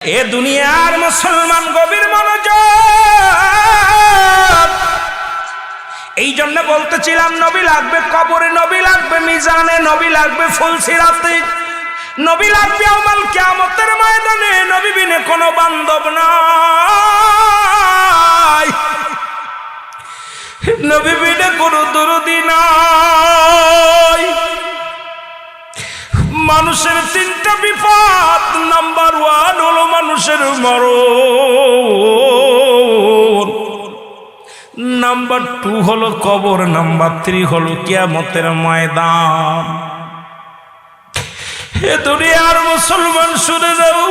এ দুনিয়ার মুসলমান গভীর মনোযোগ। এই জন্য বলতেছিলাম, নবী লাগবে কবরে, নবী লাগবে মিজানে, নবী লাগবে ফুলসিরাতে নবী লাগবে আমাল কিয়ামতের ময়দানে, নবী বিনে কোনো বান্ধব নাই। নবী বিনে কোনো দরদি নাই। মানুষের তিনটা বিপদ নাম্বার ওয়ান হলো মানুষের মরণ। নাম্বার টু হলো কবর নাম্বার থ্রি হলো কিয়ামতের ময়দান। হে দুনিয়ার মুসলমান শুনে যাও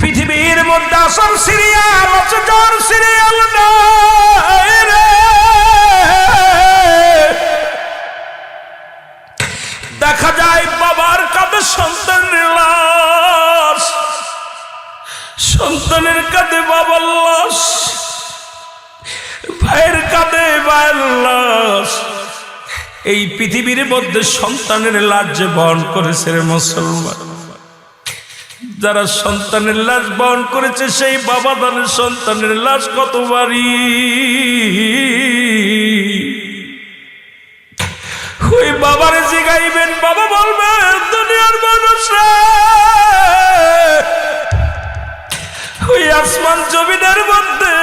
পৃথিবীর মধ্যে আসল সিরিয়াল সিরিয়াল নাই। সন্তানের লাশ, সন্তানের কাঁধে বাবার লাশ, ভাইয়ের কাঁধে ভাইয়ের লাশ। এই পৃথিবীর মধ্যে সন্তানের লাশ যে বহন করেছে মুসলমান। যারা সন্তানের লাশ বহন করেছে, সেই বাবা দানের সন্তানের লাশ কত ওই বাবারে জিগাইবেন, বাবা বলবে দুনিয়ার মানুষ ওই আসমান জমিনের মধ্যে,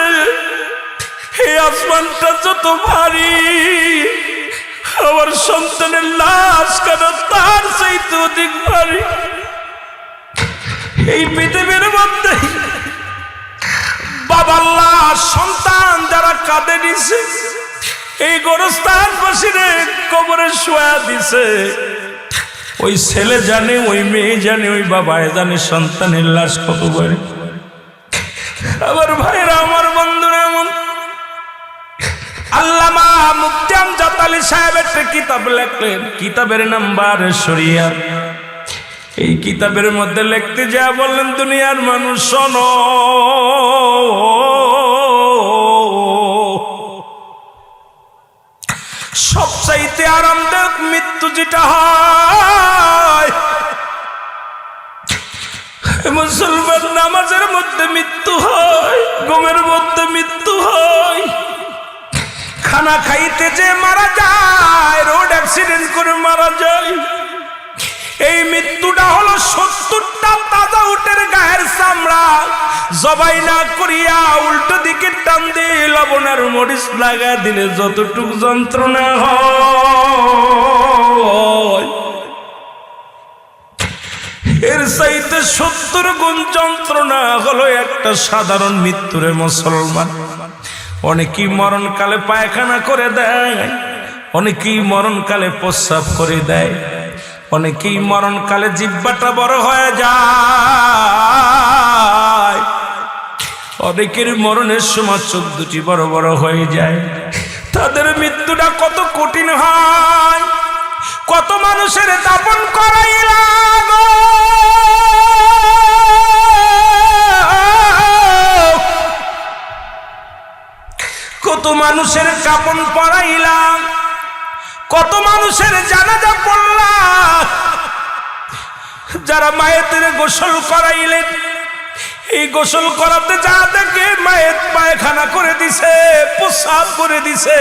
এই আসমানটা যত ভারী, আমার সন্তানের লাশ কেন তার চাইতে অধিক ভারী? এই পৃথিবীর মধ্যে বাবার লাশ, সন্তান যারা কাঁদে নিছে এই গোরস্থান বসিরে কবরে শোয়া দিছে। ওই ছেলে জানে, ওই মেয়ে জানে, ওই বাবায় জানে, সন্তানের লাশ কত বাড়ি। আবার ভাইরা আমার বন্ধুরা এমন আল্লামা মুক্তাম কিতাবের নাম্বার এই কিতাবের মধ্যে লিখতে যা বললেন, দুনিয়ার মানুষ শোনো। সবচাইতে আরামদায়ক মৃত্যু যেটা হয়। মুসলমান নামাজের মধ্যে মৃত্যু হয় গমের মধ্যে মৃত্যু হয়। খানা খাইতে যে মারা যায়, রোড অ্যাক্সিডেন্ট করে মারা যায়। এই মৃত্যুটা হলো সত্তরটা জবাই না করিয়া উল্টো দিকে টান দিয়ে লবণের মরিচ লাগা দিলে যতটুক যন্ত্রণা হয়। এর চাইতে সত্তর গুণ যন্ত্রণা হলো একটা সাধারণ মৃত্যুরে মুসলমান। অনেকেই মরণকালে পায়খানা করে দেয়, অনেকেই মরণকালে প্রস্রাব করে দেয়, অনেকেই মরণকালে জিব্বাটা বড় হয়ে যায়। অনেকের মরণের সময় চোখ দুটি বড় বড় হয়ে যায় তাদের মৃত্যুটা কত কঠিন হয়, কত মানুষের দাপন করাইলা গো। কত মানুষের কাপন পরাইলাম, কত মানুষের জানাজা পড়লাম যারা মায়েদের গোসল করাইলেন এই গোসল করাতে যা দেখে মায়ের পায়খানা করে দিছে, প্রসাব করে দিছে।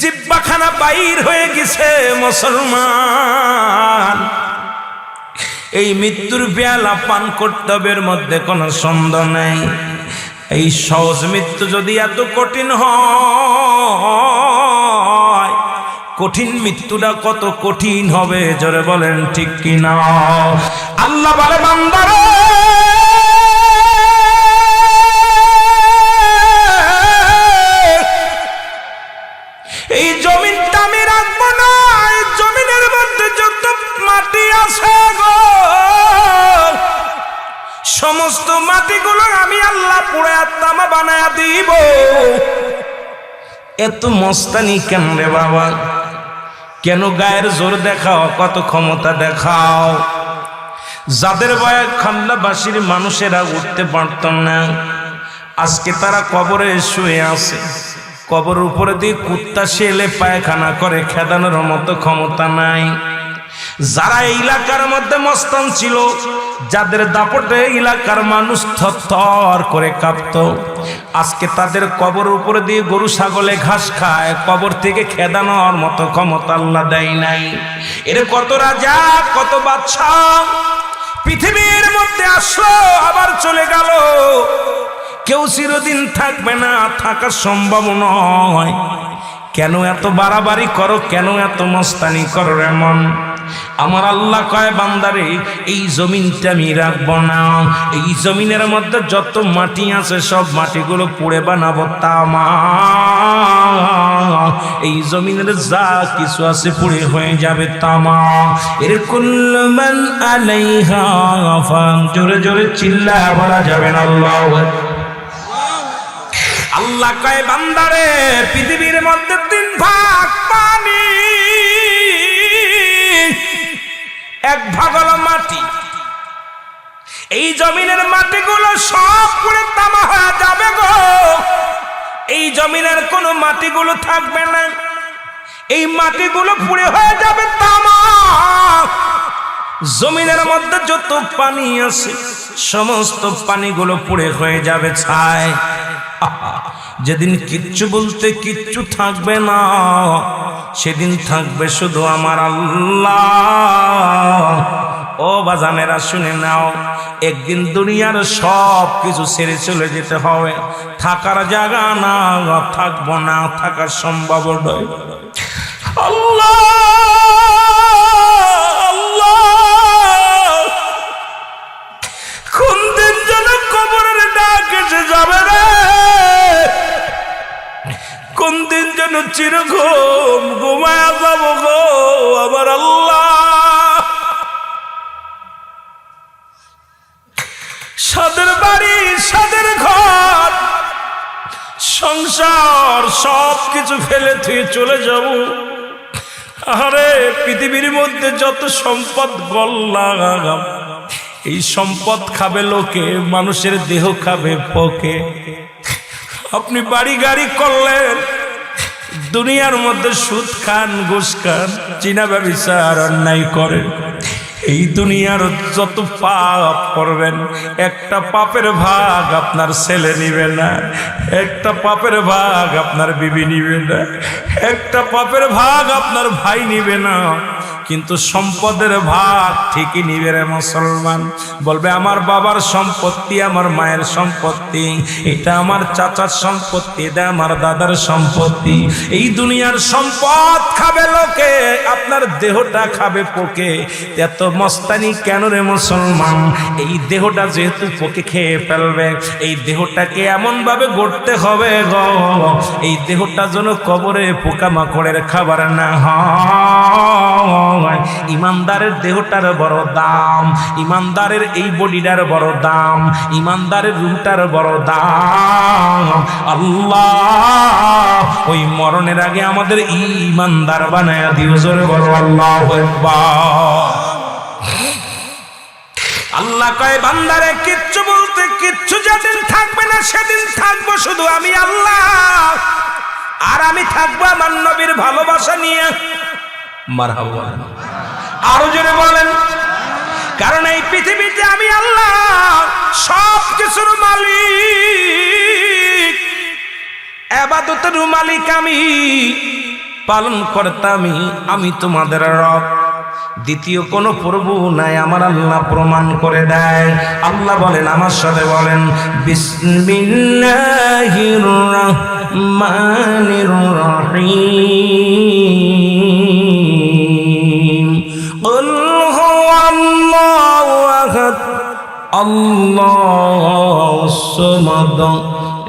জিব্বাখানা বাইর হয়ে গেছে মুসলমান। এই মৃত্যুর পেয়ালা পান কর্তব্যের মধ্যে কোনো সন্দেহ নেই। এই সহজ মৃত্যু যদি এত কঠিন হয়, কঠিন মৃত্যুটা কত কঠিন হবে, জোরে বলেন ঠিক কি না আল্লাহ বলে, বান্দার সমস্ত মাটিগুলো আমি আল্লাহ পুড়ে আত্মা বানায়া দিব। এত মস্তানি কেন রে বাবা? কেন গায়ের জোর দেখাও, কত ক্ষমতা দেখাও? যাদের বয়ে খান্দাবাসীর মানুষেরা উঠতে পারত না। আজকে তারা কবরে শুয়ে আছে। কবর উপরে দিয়ে কুত্তা শেলে পায়খানা করে, খেদানোর মতো ক্ষমতা নাই। যারা এলাকার মধ্যে মস্তান ছিল, যাদের দাপটে এলাকার মানুষ থর করে কাঁপত। আজকে তাদের কবর উপরে দিয়ে গরু ছাগলে ঘাস খায়, কবর থেকে খেদানোর মতো ক্ষমতা আল্লাহ দেয় নাই। এর কত রাজা, কত বাচ্চা পৃথিবীর মধ্যে আসলো, আবার চলে গেল। কেউ চিরদিন থাকবে না, থাকা সম্ভব নয়। কেন এত বাড়াবাড়ি করো, কেন এত মস্তানি করো এমন আমার আল্লাহ কয়, বান্দারে, এই জমিনটা আমি রাখব না। এই জমিনের মধ্যে যত মাটি আছে, সব মাটিগুলো পুড়ে বানাবো তামা এই জমিনের যা কিছু আছে, পুড়ে হয়ে যাবে তামা এর কুল্লমান আলাইহা জোরে জোরে চিল্লা, বলা যাবে না আল্লাহ আল্লাহ কয়, বান্দারে, পৃথিবীর মধ্যে তিন ভাগ এক ভাগ হলো মাটি। এই জমিনের মাটিগুলো সব পুরো তামা হয়ে যাবে গো। এই জমিনের কোনো মাটিগুলো থাকবে না। এই মাটিগুলো পুড়ে হয়ে যাবে তামা। জমিনের মধ্যে যত পানি আছে, সমস্ত পানিগুলো পুড়ে হয়ে যাবে ছায় যেদিন কিচ্ছু বলতে কিচ্ছু থাকবে না, সেদিন থাকবে শুধু আমার আল্লাহ। ও বাজানেরা, শুনে নাও, একদিন দুনিয়ার সব কিছু ছেড়ে চলে যেতে হবে। থাকার জায়গা না, থাকব না থাকার সম্ভব কোন দিন যেন কবরের ডাক এসে যাবে রে? কোন দিন যেন চিরঘুম ঘুমায়া যাব গো আমার আল্লাহ। সাদের বাড়ি, সাদের ঘর, সংসার সব কিছু ফেলে তুই চলে যাব। আরে পৃথিবীর মধ্যে যত সম্পদ গল্লাগাম এই সম্পদ খাবে লোকে, মানুষের দেহ খাবে পকে আপনি বাড়ি গাড়ি করলেন দুনিয়ার মধ্যে সুদ খান, ঘুষ খান, চীনা ব্যবসার অন্যায় করে। এই দুনিয়ার যত পাপ করবেন, একটা পাপের ভাগ আপনার ছেলে নিবে না, একটা পাপের ভাগ আপনার বিবি নিবে না, একটা পাপের ভাগ আপনার ভাই নিবে না। কিন্তু সম্পদের ভাগ ঠিকই নিবে রে মুসলমান। বলবে, আমার বাবার সম্পত্তি, আমার মায়ের সম্পত্তি, এটা আমার চাচার সম্পত্তি, এটা আমার দাদার সম্পত্তি। এই দুনিয়ার সম্পদ খাবে লোকে, আপনার দেহটা খাবে পোকে। এত মস্তানি কেন রে মুসলমান? এই দেহটা যেহেতু পোকে খেয়ে ফেলবে, এই দেহটাকে এমন ভাবে গড়তে হবে গো। এই দেহটা যেন কবরে পোকামাকড়ের খাবার না হয়। ইমানদারের দেহটার বড় দাম, ইমানদারের এই বডিটার বড় দাম, ইমানদারের রুহটার বড় দাম। আল্লাহ, ওই মরণের আগে আমাদের ইমানদার বানায়া দিও, জোরে বড় আল্লাহ আল্লাহ কয়, বান্দারে, কিচ্ছু বলতে কিচ্ছু যেদিন থাকবে না, সেদিন থাকব শুধু আমি আল্লাহ। আর আমি থাকব আমার নবীর ভালোবাসা নিয়ে। মারহাবা। আরও জোরে বলেন, কারণ এই পৃথিবীতে আমি আল্লাহ সব কিছুর মালিক। এবাদতের মালিক আমি, পালন কর্তামি আমি তোমাদের রব। দ্বিতীয় কোনো প্রভু নাই, আমার আল্লাহ প্রমাণ করে দেয়। আল্লাহ বলেন, আমার সাথে বলেন, বিসমিল্লাহির রহমানির রহিম। الله الصمد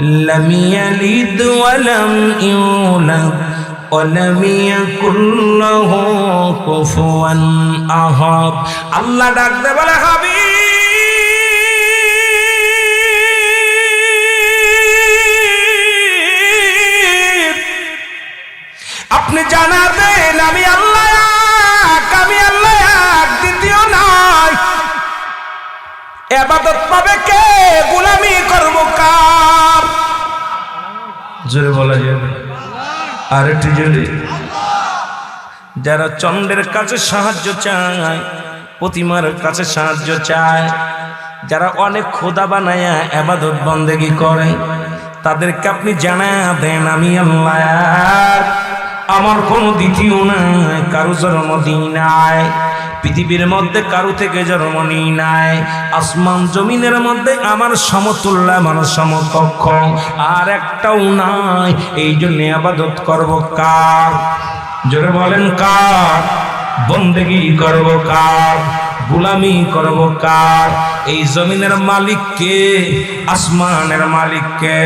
لم يلد ولم يولد ولم يكن له كفوا أحد আল্লাহ ডাকতে বলে হাবিব আপনি জানাবেন আমি আল্লাহ এবাদত পাবে কে? গোলামি করব কার? জোরে বলা যাবে আর একটু যারা চন্দ্রের কাছে সাহায্য চায়, প্রতিমার কাছে সাহায্য চায়, যারা অনেক খোদা বানায় আবাদত বন্দেগি করে, তাদেরকে আপনি জানা দেন, আমি আল্লাহ। আমার কোনো দ্বিতীয় নাই, কারও জন্মদিন নাই। পৃথিবীর মধ্যে কারও থেকে জন্ম নিই নাই। আসমান জমিনের মধ্যে আমার সমতুল্য আমার সমকক্ষ। আর একটাও নাই। এই জন্য আবাদত করব কার? জোরে বলেন কার? বন্দেগি করব কার? গুলামি করব কার? এই জমিনের মালিককে, আসমানের মালিককে,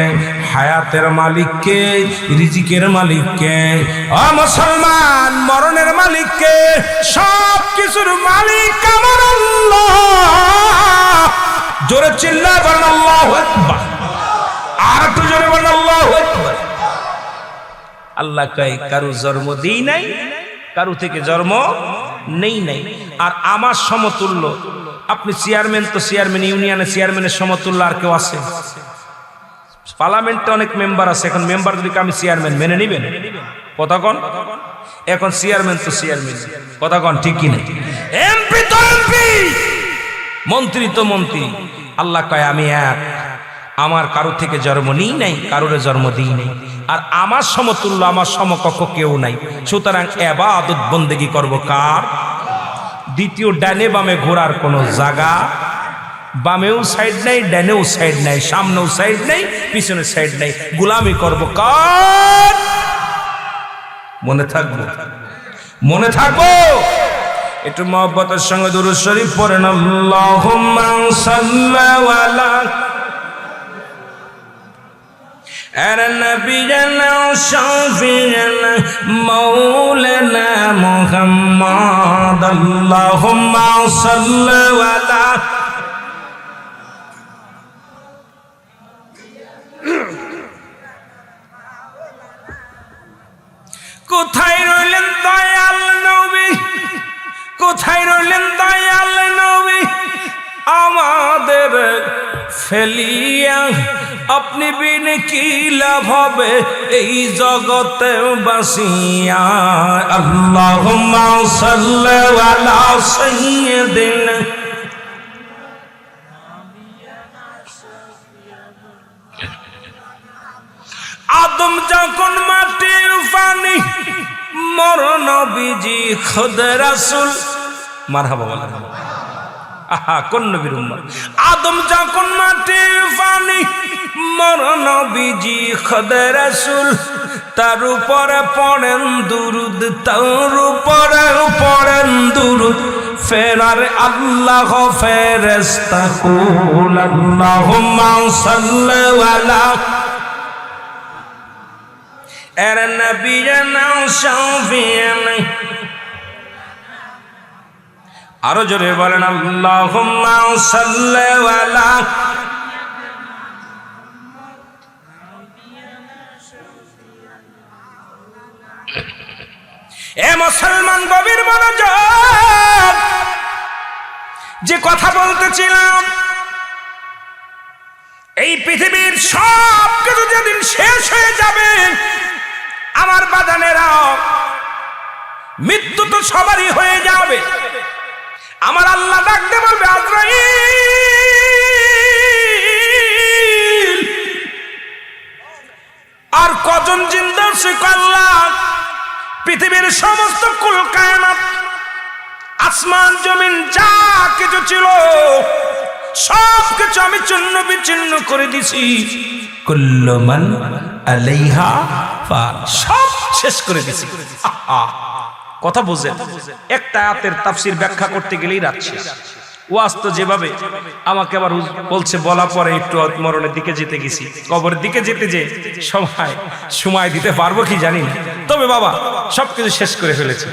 হায়াতের মালিককে, রিজিকের মালিককে ও মুসলমান, মরণের মালিককে সব কিছুর মালিক আমার আল্লাহ। জোরে চিল্লা বলেন আল্লাহু আর একটু জোরে বলেন আল্লাহু আল্লাহ কয়, কারও জন্ম দিই নাই, কারও থেকে জন্ম নেই, নাই। আর আমার সমতুল্য। আপনি চেয়ারম্যান তো চেয়ারম্যান ইউনিয়নে চেয়ারম্যানের সমতুল্য আর কেউ আছে? পার্লামেন্টে অনেক মেম্বার আছে। এখন মেম্বার যদি আমি চেয়ারম্যান মেনে নিবেন? কথা কন। এখন চেয়ারম্যান তো চেয়ারম্যান কথা কন, ঠিক কি নেই এমপি তো এমপি! মন্ত্রী তো মন্ত্রী। আল্লাহ কয়, আমি এক। আমার কারও থেকে জন্ম নিই নাই, কারোর জন্ম দিই নাই। আর আমার সমতুল্য, আমার সমকক্ষ কেউ নাই। সুতরাং এবা আদত বন্দেগি করব কার? দ্বিতীয়, ডানে বামে ঘোরার কোনো জায়গা? বামেও সাইড নাই, ডানেও সাইড নাই, সামনেও সাইড নাই, পিছনে সাইড নাই। গুলামি করব কার? মনে থাকব? মনে থাকব? একটু মহব্বতের সঙ্গে দুরুদ শরীফ পড়েন। আল্লাহুম্মা نبينا وشفيعنا مولانا محمد اللهم صل على কোথায় রইলেন দয়াল নবী কোথায় রইলেন দয়াল নবী আমাদের ফেলিয়া আপনি বিন কি লাভ হবে? এই জগতে বাসিয়া আল্লাহ সাল্লাল্লাহু সাইয়্যিদিনা। আদম যখন মাটির পানি, মরণ বিজি খোদ রাসুল। মারহাবা বলা আহা, কোন নবীর উম্মত? আদম যখন মাটির পানি মরণ বিজি খোদ রাসুল। তার উপরে পড়েন দুরুদ, তার উপরে পড়েন দুরুদ। ফেরার আল্লাহ ফেরেস্তা কুল, আল্লাহুম্মা সাল্লি আলা। এর নবীনা শাফিয়ানা আরও জোরে বলেন এ মুসলমান গভীর মনোযোগ যে কথা বলতেছিলাম, এই পৃথিবীর সব কিছু যেদিন শেষ হয়ে যাবে, আমার বাদানেরা মৃত্যু তো সবারই হয়ে যাবে। আমার আল্লাহ ডাকতে বলবে, আজরাইল! আর কজন জিন্দা সে আল্লাহ পৃথিবীর সমস্ত কুল কায়নাত, আসমান, জমিন, যা কিছু ছিল সব কিছু আমি চিহ্ন বিচ্ছিন্ন করে দিছি। কুল্লমান সব শেষ করে দিছি। কথা বুঝেন একটা আয়াতের তাফসির ব্যাখ্যা করতে গেলেই রাত শেষ। ওয়াজ যেভাবে, আমাকে আবার বলছে বলা পরে একটু মরণের দিকে যেতে গেছি। কবরের দিকে যেতে যে সময় সময় দিতে পারব কি জানি তবে বাবা, সবকিছু শেষ করে ফেলেছে।